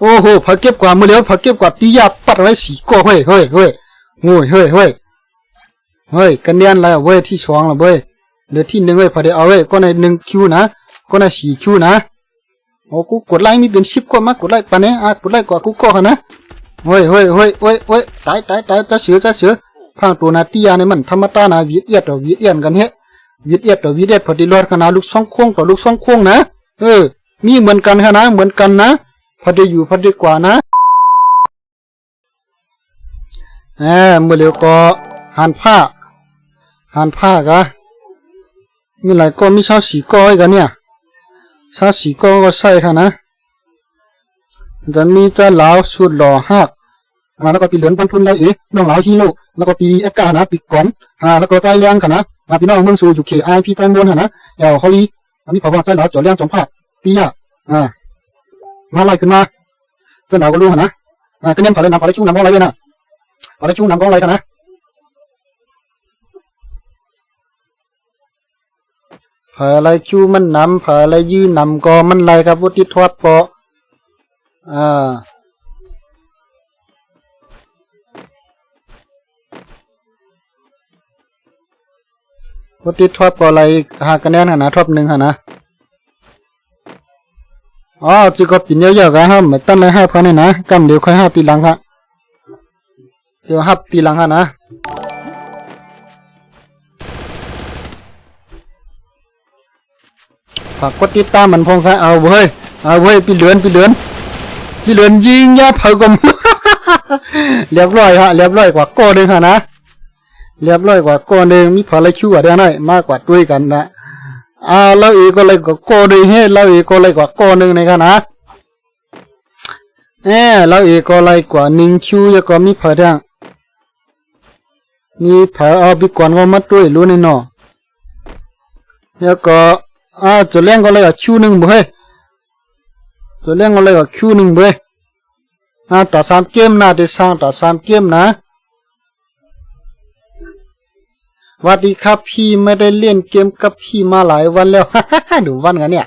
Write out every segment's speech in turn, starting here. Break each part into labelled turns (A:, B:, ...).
A: โอ้โหพอเก็บกว่ามือเลี้ยวพอเก็บกว่าตียาปัดไว้สีก็เฮ้ยเฮ้ยเฮ้ยโอ้ยเฮ้ยเฮ้ยเฮ้ยกันเนียนแล้วเว้ยที่สองแล้วเว้ยเหลือที่หนึ่งเว้ยพอได้เอาเว้ยก็ในหนึ่งคิวนะ ก็ในสี่คิวนะโอ้กูกดไลค์มีเป็นสิบกว่ามากกดไลค์ปะเนี่ยอะกดไลค์กว่ากูก็ฮะนะเฮ้ยเฮ้ยเฮ้ยเฮ้ยเฮ้ยตายตายตายจะเสือจะเสือพังตัวนาตียาเนี่ยมันธรรมดานะวีเอียดต่อวีเอียนกันเฮ้วีเอียดต่อวีเอียดพอดีรอดขนาดลูกสองโค้งต่อลูกสองโค้งนะเออมีเหมือนกันฮะนะเหมือนกันนะ พอดีอยู่พอดีกว่านะแหมเมื่อเร็วก็หันผ้าหันผ้ากะมีหลายก็มีชาวสีก้อยกันเนี่ยชาวสีก้อยก็ใส่ค่ะนะจะมีจะเหลาชุดหล่อหักอ่าแล้วก็ปีเหลือนพันทุนแล้วเอ๋น้องเหลาฮีโร่แล้วก็ปีเอ็กกานะปีก่อนอ่าแล้วก็ใจเลี้ยงค่ะนะมาพี่น้องเมืองสูอยู่เขไอพี่ใจมวนค่ะนะเอวเขาลีอันนี้เพราะว่าใจเหลาจ่อเลี้ยงจอมภาพปีอะอ่า มาไล่ขึ้นมาเจ้าหนาวก็รู้หนนะอ่าก็เน้นผ่าเลยนะผ่าเลยชู้นำกองไรเลยนะผ่าเลยชู้นำกองไรกันนะผ่าอะไรชูมันนำผ่าอะไรยืนนำก็มันไรครับวุฒิทวัดปออ่าวุฒิทวัดปออะไรหาคะแนนหนนะทบหนึ่งหนนะ อ๋อจีก็ปีนเยอะๆกันฮะไม่ตั้งเลยห้าพันเนี่ยนะกำเดี๋ยวค่อยห้าปีหลังฮะเดี๋ยวห้าปีหลังฮะนะฝากกดติดตามมันพงค่ะเอาเว้ยเอาเว้ยปีเหลือนปีเหลือนปีเหลือนยิงยาเผากลมเรียบร้อยฮะเรียบร้อยกว่าโก้เด้งฮะนะเรียบร้อยกว่าโก้เด้งมีพออะไรชั่วเด้งหน่อยมากกว่าด้วยกันนะ อ่าเราอีกก็เลยก็โกดึงให้เราอีกก็เลยกว่าโกหนึ่งในกันนะเออเราอีกก็เลยกว่าหนึ่งคิวยังก็มีเผยดังมีเผยเอาไปก่อนว่ามาด้วยรู้ในนอแล้วก็อ่าจุดเลี้ยงก็เลยกว่าคิวหนึ่งเบ้จุดเลี้ยงก็เลยกว่าคิวหนึ่งเบ้อ่าต่อสามเกมนะที่สร้างต่อสามเกมนะ วัสดีครับพี่ไม่ได้เล่นเกมกับพี่มาหลายวันแล้วดูวันกันเนี่ย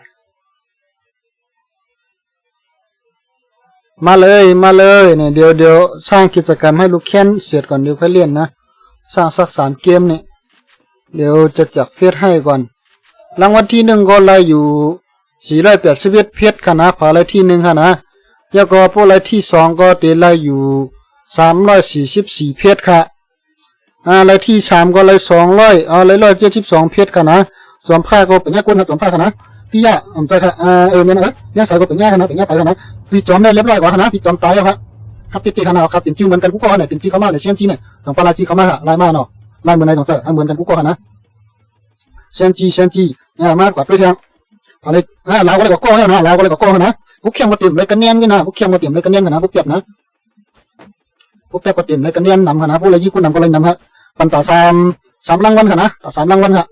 A: มาเลยมาเลยเนี่ยเดี๋ยวเดี๋ยวสร้างกิจกรรมให้ลูกแค้นเสร็จก่อนเดี๋ยวค่อยเล่นนะ สร้างสักสามเกมเนี่ยเดี๋ยวจะจับเฟซให้ก่อน รางวัลที่หนึ่งก็ไล่อยู่สี่ร้อยแปดสิบเอ็ดเพชรค่ะนะผาไล่ที่หนึ่งค่ะนะแล้วก็พวกไล่ที่สองก็เตะไล่อยู่สามร้อยสี่สิบสี่เพชรค่ะ อ่าเลยที่สามก็เลยสองร้อยอ่าเลยร้อยเจ็ดสิบสองเพชรกันนะสวมผ้าก็เป็นยากุนครับสวมผ้ากันนะพี่ยาผมใจค่ะอ่าเออเนี่ยนะเออยาใส่ก็เป็นยากันนะเป็นยาไปกันนะพี่จอมได้เรียบร้อยกว่ากันนะพี่จอมตายแล้วครับครับติดตีกันนะครับเป็นจิ้วเหมือนกันกูก็เนี่ยเป็นจิ้วเข้ามาเนี่ยเชียนจีเนี่ยของปลาจีเข้ามาฮะลายมาเนาะลายเหมือนในของใจเหมือนกันกูก็นะเชียนจีเชียนจีเนี่ยมากกว่าด้วยทางอะไรอ่าลาก็เลยก็ก้อนนะลาก็เลยก็ก้อนนะพวกเข้มก็เตรียมเลยกันเนียนกันนะพวกเข้มก็เตรียมเลยกันเนียนกันนะพวกเปียบนะพวกแกก็เตรียมเลยกันเนียนนำกันนะพวกเลยยี่กุนนำก็เลยนำฮะ ปันต่อสามสามรางวัลค่ะนะต่อสามรางวัลค่ะ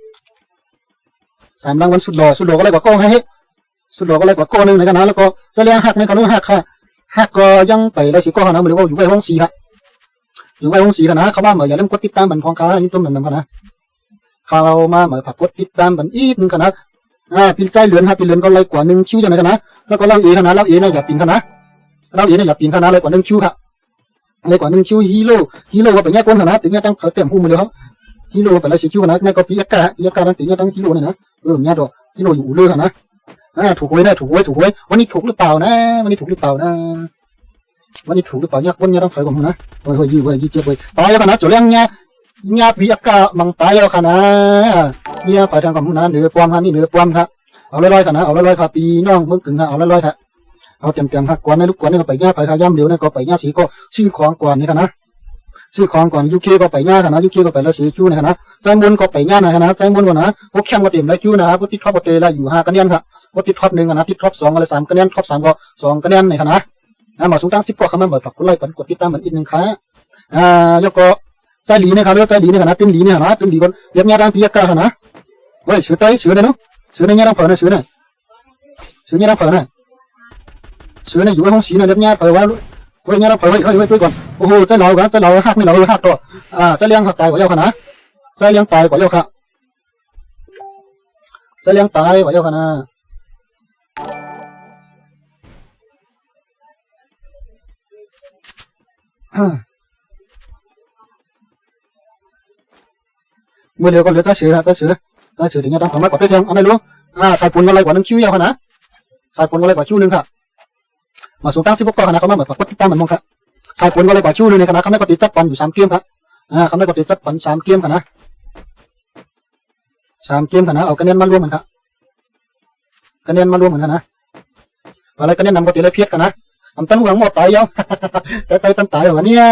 A: สามรางวัลสุดหล่อสุดหล่อก็เลยกว่าโก้ให้สุดหล่อก็เลยกว่าโก้หนึ่งในกันนะแล้วก็เสลียงหักในกันนู้นหักค่ะหักก็ยังไปได้สิโก้ค่ะนะไม่รู้ว่าอยู่ไว้ห้องสีค่ะอยู่ไว้ห้องสีค่ะนะเขาว่าเหมือนอย่าลืมกดติดตามบันพองค้านี่ต้มหนึ่งค่ะนะเขามาเหมือนผักกดติดตามบันอีกหนึ่งค่ะนะอ่าปีนใจเหลือนค่ะปีนเหลือนก็เลยกว่าหนึ่งคิวอย่างไรกันนะแล้วก็เล่าเอค่ะนะเล่าเอเนี่ยอย่าปีนค่ะนะเล่าเอเนี่ยอย่าปีนค่ะนะเลยกว่าหนึ่งคิวค่ะ เลยกว่าหนึ่งคิวฮีโร่ฮีโร่ว่าเป็นแง่ก้นนาดเป็นแง่ตั้งเขาเต็มหูมือเลยครับฮีโร่เป็นอะไรสิคิวขนาดแง่ก็ปีอักกะปีอักกะนั่นเป็นแง่ตั้งฮีโร่เนี่ยนะเออแง่ดอกฮีโร่อยู่เลยขนาดอ่าถูกไว้ได้ถูกไว้ถูกไว้วันนี้ถูกหรือเปล่านะ วันนี้ถูกหรือเปล่านะวันนี้ถูกหรือเปล่าเนี่ยคนเนี่ยต้องไฟของมึงนะโอ้ยโอ้ยยื้อไว้ยื้อเจ็บไว้ตายแล้วขนาดจุดเลี้ยงแง่แง่ปีอักกะมังตายแล้วขนาดเนี่ยไปทางของมึงนะเหนือปวมครับนี่เหนือปวมครับเอาลอยๆขนาดเอาลอยๆครับปีน้องเพิ่งกึ่งครับเอาลอยๆครับ เอาเต็มๆครับกวนในลูกกวนนี่ก็ไปแง่ไปขย่ำเดียวนี่ก็ไปแง่สีก็ชื่อของกวนนี่ครับนะซื้อของก่อนยูเคก็ไปย่ากันนะยูเคก็ไปแล้วสียจูนะนะใจมุนก็ไปย่านะนะใจมุนวันนะพวกแคมก็เต็มแล้วจูนะพวกที่ท็อปก็เตะแล้อยู่ห้าคะแนนครับพวกที่ท็อปหนึ่งนะที่ท็อปสองอะไรสามคะแนนท็อปสามก็สองคะแนนในคณะนะมาสูงตั้งสิบกว่าคำมันเปิดฝากกดไลค์กดติดตามมันอีกหนึ่งครั้งอ่าแล้วก็ใจหลีนะครับเรื่องใจหลีในคณะเป็นหลีนี่ยนะเป็นหลีคนเรียบเงี้ยดังปีกกานะเฮ้ยเสือไตเสือเนี่ยเนาะเสือในเงี้ยดังเผาเนี่ยเสือเนี่ยเสือเงี้ยดังเผาเนี่ย เสือเนี่ยอยู่ในห้องสีเนี่ยเรียบเงี้ยเผาว่าเฮ้ยงั้นเราเผยเฮ้ยเฮ้ยเฮ้ยด้วยก่อนโอ้โหใจเรากันใจเราหักนี่เราหักตัวอ่าใจเลี้ยงหักตายกว่าเย้าขนาดใจเลี้ยงตายกว่าเย้าค่ะเลี้ยงตายกว่าเย้าขามื่อเหลือจะเสือจะเสือจะเสือถึงจะต้องทำมากกนะไรกว่านึงคิ้วยาวขนาดใส่ปุ่นอะไรกว่าคิ้วนึงค่ะมาสูงตั้งสิบหกก้อนขนาดเขามาแบบกดติดตามเหมือนมองครับใส่ปุ่นอะไรกว่าคิ้วนึงในขณะเขาไม่กดติดจับปันอยู่สามเกมครับอ่าเขาไม่กดติดจับปันสามเกมค่ะสามเกมค่ะเอาคะแนนมารวมเหมือนครับคะแนนมารวมเหมือนกันนะอะไรคะแนนนำกดติดเลยเพียรกันนะทำตั้งหวังหมดตายยังแต่ตายตั้งตายเหรอเนี่ย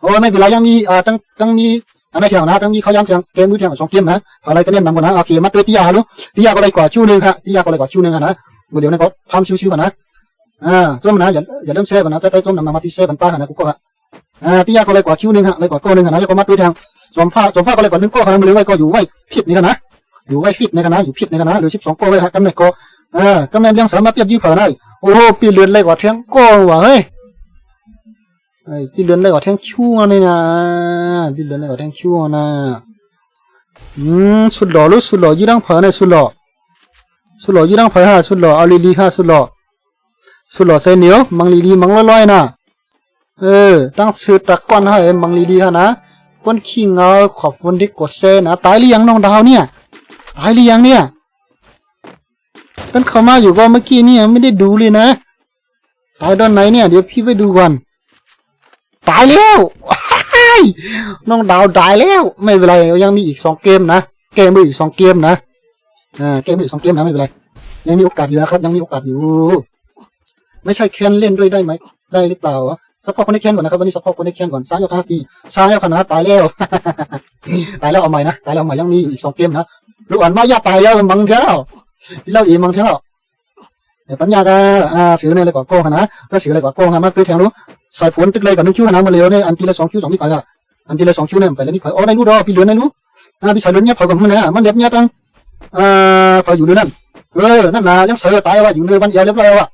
A: โอ้ไม่เป็นไรยังมีอ่าตั้งตั้งมีอันนี้นเที่ยวนะทั้งนี้เขาย้ำเที่ยงเกมมือเที่ยงสองเกมนะอะไรก็เน้นนำกันนะโอเคมาด้วยตียาลูกตียาก็เลยกว่าชิวหนึ่งครับตียาก็เลยกว่าชิวหนึ่งนะเดี๋ยวนี้ก็ทำชิวๆกันนะ อ่าต้มนะอย่าอย่าเริ่มเซฟนะจะได้ต้มนำมาที่เซฟมันป้าหันะกูก็ฮะอ่าตียาก็เลยกว่าชิวนึงฮะเลยกว่าก้หนึ่งนะแล้วก็มาด้วยทางสมฟ้าสมฟ้าก็เลยกว่านึงก้ครับมือเลยไว้ก็อยู่ไว้ผิดนี่กันนะอยู่ไว้ฟิตในกันนะอยู่ผิดในกันนะหรือสิบสองก้อไว้ครับกำเนิดก็อ่ากำเนิดยังสามารถเปรียบยืดเผาได้โอ้โหปีเลือนเลยกว่าเทียงก้อว่ะเฮ้ยไอ้ปีเลือนเลยกว่าเที่ยงชั่วนี่นะปีเลือนเลยกว่าเที่ยงชั่วนะอืมสุดหล่อรู้สุดหล่อยี่ดังเผอเนี่ยสุดหล่อสุดหล่อยี่ดังเผอฮะสุดหล่อเอาลีลีฮะสุดหล่อ สุดหล่อใส่เหนียวมังลีลีมังลอยๆนะเออ ตั้งชื่อตะก้อนให้มังลีลีฮะนะคนขี้เงาขอบคนที่กดเซนะตายหรือยังน้องดาวเนี่ย ตายหรือยังเนี่ยตั้งเข้ามาอยู่ก็เมื่อกี้เนี่ยไม่ได้ดูเลยนะตายตอนไหนเนี่ยเดี๋ยวพี่ไปดูก่อนตายแล้วน้องดาวตายแล้ว ไม่เป็นไรยังมีอีกสองเกมนะเกมมีอีกสองเกมนะอ่าเกมมีอีกสองเกมนะไม่เป็นไรยังมีโอกาสอยู่นะครับยังมีโอกาสอยู่ ไม่ใช่แคนเล่นด้วยได้ไหมได้หรือเปล่าสปอร์ตคนที่แคนก่อนนะครับวันนี้สปอร์ตคนที่แคนก่อนซ้ายยกห้าปีซ้ายยกขนาดตายแล้ว ตายแล้วเอาใหม่นะตายแล้วเอาใหม่ยังมีอีกสองเกมนะลูกอ่อนมายาตายแล้วมังเท้าเล่าอีมังเท้าแต่ปัญญาก็อ่าสื่อในอะไรกว่าโก้นะถ้าสื่ออะไรกว่าโก้นะมาคือแทงรู้ใส่ผลตึกเลยกับนึกคิวนะมาเร็วเนี่ยอันทีละสองคิวสองที่ไปละอันทีละสองคิวเนี่ยไปแล้วนี่เผยอ๋อในรู้ดอพี่เหลือในรู้อ่าพี่ใสายเหลือเนี้ยเผยกับมันนะมันเล็บเนี้ยตั้งอ่าเผยอยู่เรือนั่นเออนั่นนะยังเสือตายว่าอยู่เรือวันเดียวเรียบร้อยว่ะ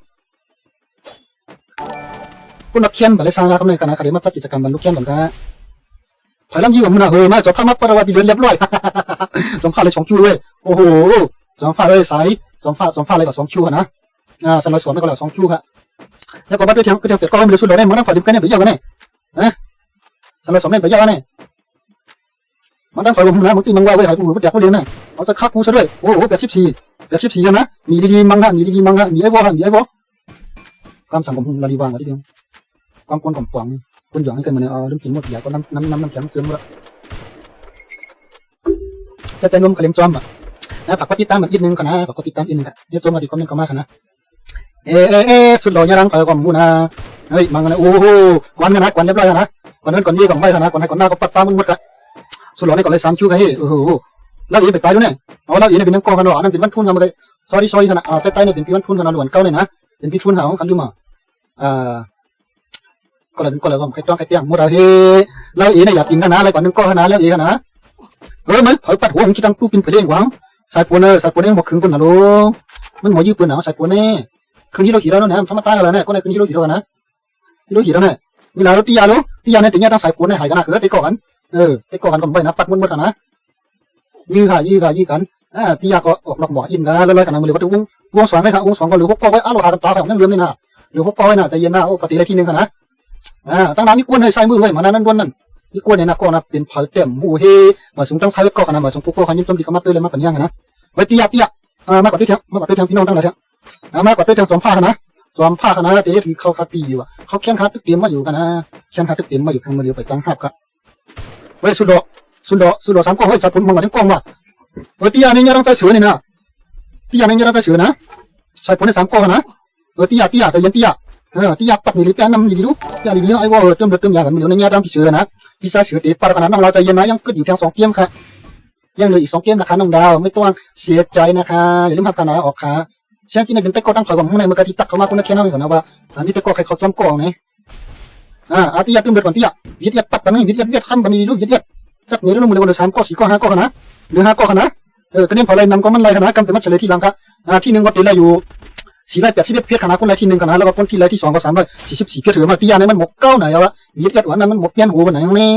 A: คุณนักเขียนไปเลยสร้างรักในคณะคดีมาจัดกิจกรรมบรรลุเขียนเหมือนกันเผยลำยี่กับมันะเฮ้ยมาจบภาพมาปรว่าพี่เหลือนเรียบร้อยสองฟ้าเลยสองคิวด้วยโอ้โหสองฟ้าเลยสายสองฟ้าสองฟ้าเลยกับสองคิวนะอ่าสมัยสวนไม่ก็แล้วสองคิวครับแล้วก็มาด้วยเทียงก็เทียงเป็ดก็ไม่รู้สุดเลยได้มันนั่งเผยดิบกันเนี่ยไปเยอะกันเนี่ยฮะสมัยสมัยไปเยาวเนี่ยมันต้องคอยผมนะบางทีมันว่าไว้หายกูหัวเด็กเขาเรียนนะเอาสักคักกูซะด้วยโอ้โหแปดสิบสี่แปดสิบสี่นะมีดีๆมังฮะมีดีๆมังฮะมีไอ้วอฮะมีไอ้วอความสังคมเราดีวางไว้ที่เดียว ความกวนของฟองคุณหยองให้กันมาเนี่ยเอาเรื่องกินหมดอย่าก็น้ำน้ำน้ำน้ำแข็งเติมหมดจะใจนมกระเลียมจอมอะนะผักก็ติดตามอีกนึงกันนะผักก็ติดตามอีกนึงครับเดี๋ยวจอมมาดีคอมเมนต์เข้ามากันนะเอเอเอสุดหล่อยารังไปก่อนมูนะเฮ้ยมังนะโอ้โหกวนกันนะกวนเรียบร้อยนะก่อนนั้นก่อนนี้ก่อนไปนะก่อนให้ก่อนหน้าก็ปัดป้ามึงหมดละสุดหล่อเนี่ยก่อนเลยสามคิวกันเฮ้ยโอ้โหแล้วอีไปตายด้วยเนี่ยเอาแล้วอีเนี่ยเป็นนังกองกันหรอนั่นเป็นวันทุนกันมาเลยซอยซอยขนาดอ่าใต้ๆเนี่ยเป็นพี่วันทุนกันหรอหลวนเก้าเนี่ยนะเป็นพี่ทุนหาของคันดูมาอ่า ก็เลยก็เลยว่าใครต้องใครเตี้ยงหมดเราเฮ้แล้วอีเนี่ยอยากกินกันนะอะไรก่อนนึงก็ขนาดแล้วอีกนนะเออมันเผยปัดหัวมึงคิดดังตู้ปินไปเลี้งหวังสายปูนเนอสายปูนเองบอกขึงคนหนะลูกมันหมอยืดปืนหนาวสายปูนเน่คืนที่เราขี่แล้วเนี่ยทำมาตายกันแล้วเนี่ยก็ในคืนที่เราขี่แล้วนะที่เราขี่แล้วเนี่ยเวลาเราตียาลูตียาในตียาต้องใส่ปูนในหายกันนะคือตีก่อนเออตีก่อนก่อนไปนะปัดมุนมุดนนะยื้อค่ะยื้อค่ะยื้อกันอ่าตียาก็ออกหลอกหมออินกันแล้วเลยกันนะมือเลยก็วงวงสองเลยครับวงสองก็หรือหกปอไว้อ้าวเราหาตาแบบนั่งเรือนี่นะหรือหกปอไว้นะใจเย็นนะโอ้ปฏิเลยที่หนึ่งกันนะ อ่าตั้งน้ำมีกวนให้ใส่มือไว้มานั้นวนนั่นมีกวนเนี่ยนะก็นะเป็นผาเต็มหูเฮมาสูงตั้งใช้ไว้ก่อนนะมาสูงปุ๊กเขายิ้มจมดีเขามาเตือนเลยมาปัญญากันะไว้ตียาตียาอ่ามากกว่าตีเทียมมากกว่าตีเทียมพี่น้องทั้งหลายเทียมอ่ามากกว่าตีเทียมสองผ้ากันนะสวมผ้าคณะเดี๋ยวเขาคาปีอยู่อะเขาแข่งขันทุกเกมมาอยู่กันนะแข่งขันทุกเกมมาอยู่ทางมือเดียวไปจังหับครับเว้สุดดอกสุดดอกสุดดอกสามกองเฮ้ยจับผมมองมาทั้งกองว่ะเออตียาเนี่ยังต้องใจเสือเนี่ยนะตียาเนี่ยังต้องใจเสือนะใส่ผลในสามกองนะเออตียาตียาแต่ยันตียา เออตียากปัดนี่ลิปแป้นน้ำนี่ดิลูตียานี่ไอ้ว่าเอเติมเดือดเติมยากันมีอยู่ในแง่ดำพี่เสือนะพี่าเสือตีปัดขนาดน้องเราใจเย็นนะยังกึดอยู่ทางสองเกมค่ะยังเหลืออีกสองเกมนะคะน้องดาวไม่ต้องเสียใจนะคะอย่าลืมทำการนนะออกค่ะเช่นที่ในเป็นเตะกอตั้งข่อยของในเมื่อกี้ตักเข้ามาคุณนักแค่นั้นเอนกันะว่าอันนี้เตะกอใครเขาซ้อมกองเนี่ยอ่าอาทิตย์ตึ้มเดือดก่อนที่อะยึดยัดปัดกันนี่ยึดยัดยึดข้ามบันนี้ดูยึดยัดจักนี้แล้วมึงเลยวันละสามก้อสี่ก้อห้าก้อนะหรือห้าก้อนะเออก็เนี่ยพอเลยนำก็มันไรนะกำแต่มันเฉลยที่หลังครับอ่าที่หนึ่งก็ตีเลยอยู่ สี่ร้อยแปดสิบเอ็ดเพียรขนาดคนไรที่หนึ่งขนาดแล้วก็คนที่ไรที่สองก็สามร้อยสี่สิบสี่เพียรถือมาที่ยาในมันหมกเก้าไหนวะยึดยัดวันนั้นมันหมกเปี้ยนหัววันไหนนี่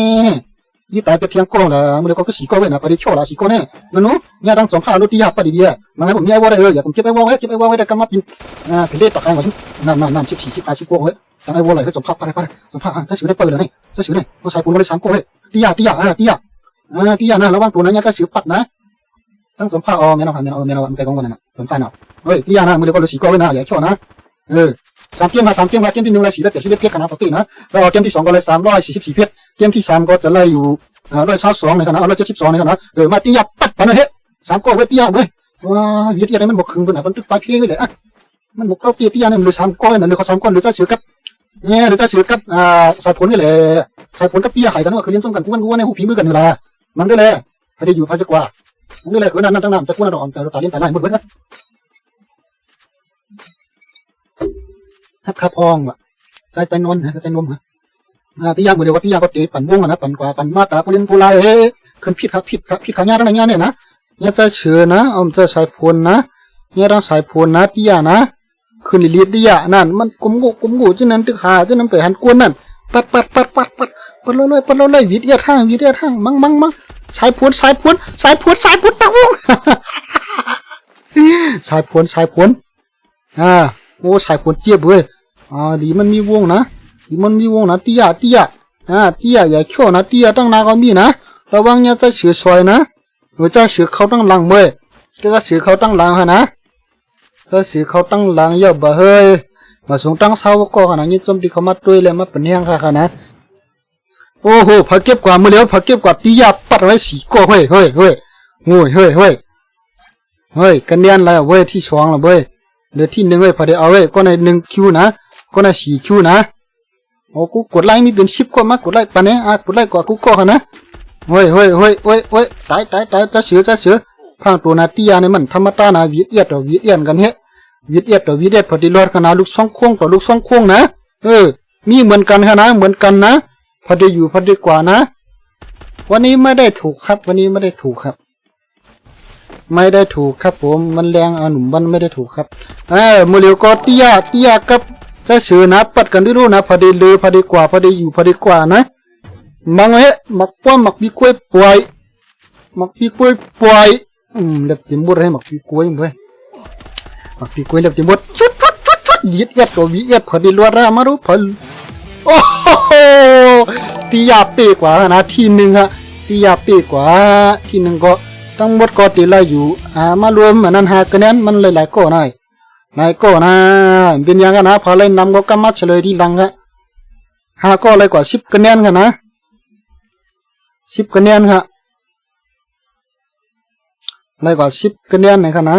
A: ยี่ตายแต่เพียงก้อนละมึงเลยก็สี่ก้อนไว้นะไปได้ชั่วละสี่ก้อนเนี่ยนั่นนู้เนี่ยตั้งสองข้าวรถที่ยาปฏิเดียมันให้ผมเนี่ยว่าได้เลยอย่าผมเก็บไปว่าไว้เก็บไปว่าไว้ได้กำมาปินอ่าเป็นเล่ตะไคร้ก่อนนั่นนั่นนั่นสิบสี่สิบห้าสิบก้อนไว้จังไอ้วัวไหลก็จมพักไปไปจมพักอะจะสือได้เปิดเลยนี่จะสือเนี่ยมาใส่ปูนมาได้สามก้อนเฮ้ยตียาตียาอะตียาอ่าตียานะระวังตัวนั้นเนี่ยจะสือปัดนะ ตั้งสมภาอ๋อเมียนเอาเมียนเอาเมียนเอามันไกลกองกันนะสมภาเนาะเฮ้ยตียานะมือเดียวก็เลยสีก้อยนะอย่าชั่วนะเออสามเกมมาสามเกมมาเกมที่หนึ่งเลยสีได้เปรียบสีได้เพียรกันนะปกตินะแล้วเกมที่สองก็เลยสามร้อยสี่สิบสี่เพียรเกมที่สามก็จะไล่อยู่อ่าร้อยสามสองในขณะร้อยเจ็ดสิบสองในขณะเออมาตียาปัดไปนเฮ้ยสามก้เว้ยตียาเว้ยว้าเวียดอะไรมันบกคึงบนอะมันตึกปลายเพี้ยเลยอะมันบกเราเตี้ยตี้ยเนี่ยมันเลยสามก้อนนะเลยเขาสามก้อนหรือจะเสือกับเนี่ยหรือจะเสือกับอ่าสายผลนี่แหละสายผลกับเตี้ยหายกันว่าคือเลี้ยงต้นกันกูมันรู้ว่าในหูผีมือกันเวลามันได้เลยพอดีอยู่พอจะกว่า นได้เลยคือนั่นนั่นตั้งน้ำจะกู้นั่นดอกจะตาเลี้ยงตาไล่หมดเลยนะฮับคาพองว่ะใส่ใจนวลนะใส่ใจนวลฮะอาที่ยางมือเดียวว่าที่ยางก็ตีปั่นวงนะปั่นกว่าปั่นมาตากูเลี้ยงกูไลเฮ้ขึ้นผิดครับผิดครับผิดขาญาติอะไรเงี้ยเนี่ยนะเนี่ยจะเชื่อนะเอาจะสายผลนะเนี่ยเราสายพลนะที่ยานะคืนลิลิตที่ยานั่นมันกุมกุกุมกุจังนั้นตึกหาจังนั้นไปหันกวนนั่นปัดปัดปัดปัดปัดปัดเลยปัดเลยวิทยาทางวิทยาทางมังมังมัง สายพวนสายพวนสายพวนสายพวนตะวุ้งสายพวนสายพวนอ่าโอ้สายพวนเจี๊ยบเว้ยอ่าดีมันมีวงนะดีมันมีวงนะเตี้ยเตี้ยอ่าเตี้ยอย่าเขี้ยวนะเตี้ยตั้งนาก็มีนะระวังเนี่ยจะเสือซอยนะหรือจะเสือเขาตั้งหลังเว้ยจะเสือเขาตั้งหลังฮะนะก็เสือเขาตั้งหลังเยอะบ่เฮ้ยมาสูงตั้งเสาก็ขนาดนี้จมดีเขามาด้วยเลยมาเป็นแห้งค่ะค่ะนะ โอ้โหผักเก็บกว่าเมื่อเลี้ยวผักเก็บกว่าปียาปัดไว้สีก็เฮ้ยเฮ้ยเฮ้ยโอ้ยเฮ้ยเฮ้ยเฮ้ยกันเดียนอะไรเว้ยที่ช่องละเว้ยเดี๋ยวที่หนึ่งเว้ยพอเดี๋เอาเว้ยก็ในหนึ่งคิวนะก็ในสี่คิวนะโอ้กูกดไลค์มีเป็นชิบก็มากกดไลค์ปานนี้อะกดไลค์กว่ากูก็นะเฮ้ยเฮ้ยเฮ้ยเฮ้ยเฮ้ยตายตายตายจะเสือจะเสือพังตัวนาตียาในมันธรรมดานาวิเอียดต่อวิเอียนกันเฮ้ยวิเอียดต่อวิเอียดพอดีรอดขนาดลูกช่องโค้งต่อลูกช่องโค้งนะเออมีเหมือนกันฮะนะเหมือนกันนะ พอดีอยู่พอดีกว่านะ วันนี้ไม่ได้ถูกครับ วันนี้ไม่ได้ถูกครับ ไม่ได้ถูกครับผม มันแรงเอาหนุ่มมันไม่ได้ถูกครับ เออมือเลียวก็ตียาตียากับจะเสือนะปัดกันด้วยรู้นะ พอดีเลยพอดีกว่า พอดีอยู่พอดีกว่านะ มังเฮมักป้อมมักมีกล้วยป่วยมักมีกล้วยป่วย ừ, lập tiếng bút hay mặc phi cuối mới mặc phi cuối lập tiếng bút chút chút ตียาเปีกว่านะทีหนึ่งฮะตียาเปีกว่าทีหนึ่งก็ทั้งหมดก็ตีละอยู่อ่ามารวมเหมือนนั้นหาคะแนนมันหลายๆก็หน่อยหลายก็นะเป็นยังกันนะพอเล่นนำก็กำมัดเฉลยที่หลังฮะหาก็อะไรกว่าสิบคะแนนกันนะสิบคะแนนครัอะไรกว่าสิบคะแนนนะครับนะ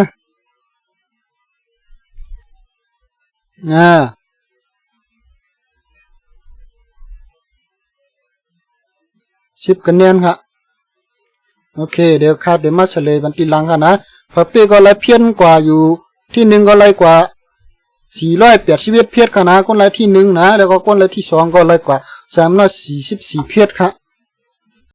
A: อ่า 10คะแนนค่ะโอเค เดี๋ยวคาดเดี๋ยวมาเฉลยบันทีหลังค่ะนะพอเป้ก็ไล่เพี้ยนกว่าอยู่ ที่หนึ่งก็ไล่กว่าสี่ร้อยแปดชีวิตเพี้ยนค่ะนะก้นไล่ที่หนึ่งนะ แล้วก็ก้นไล่ที่สองก็ไล่กว่าสามร้อยสี่สิบสี่เพี้ยนค่ะ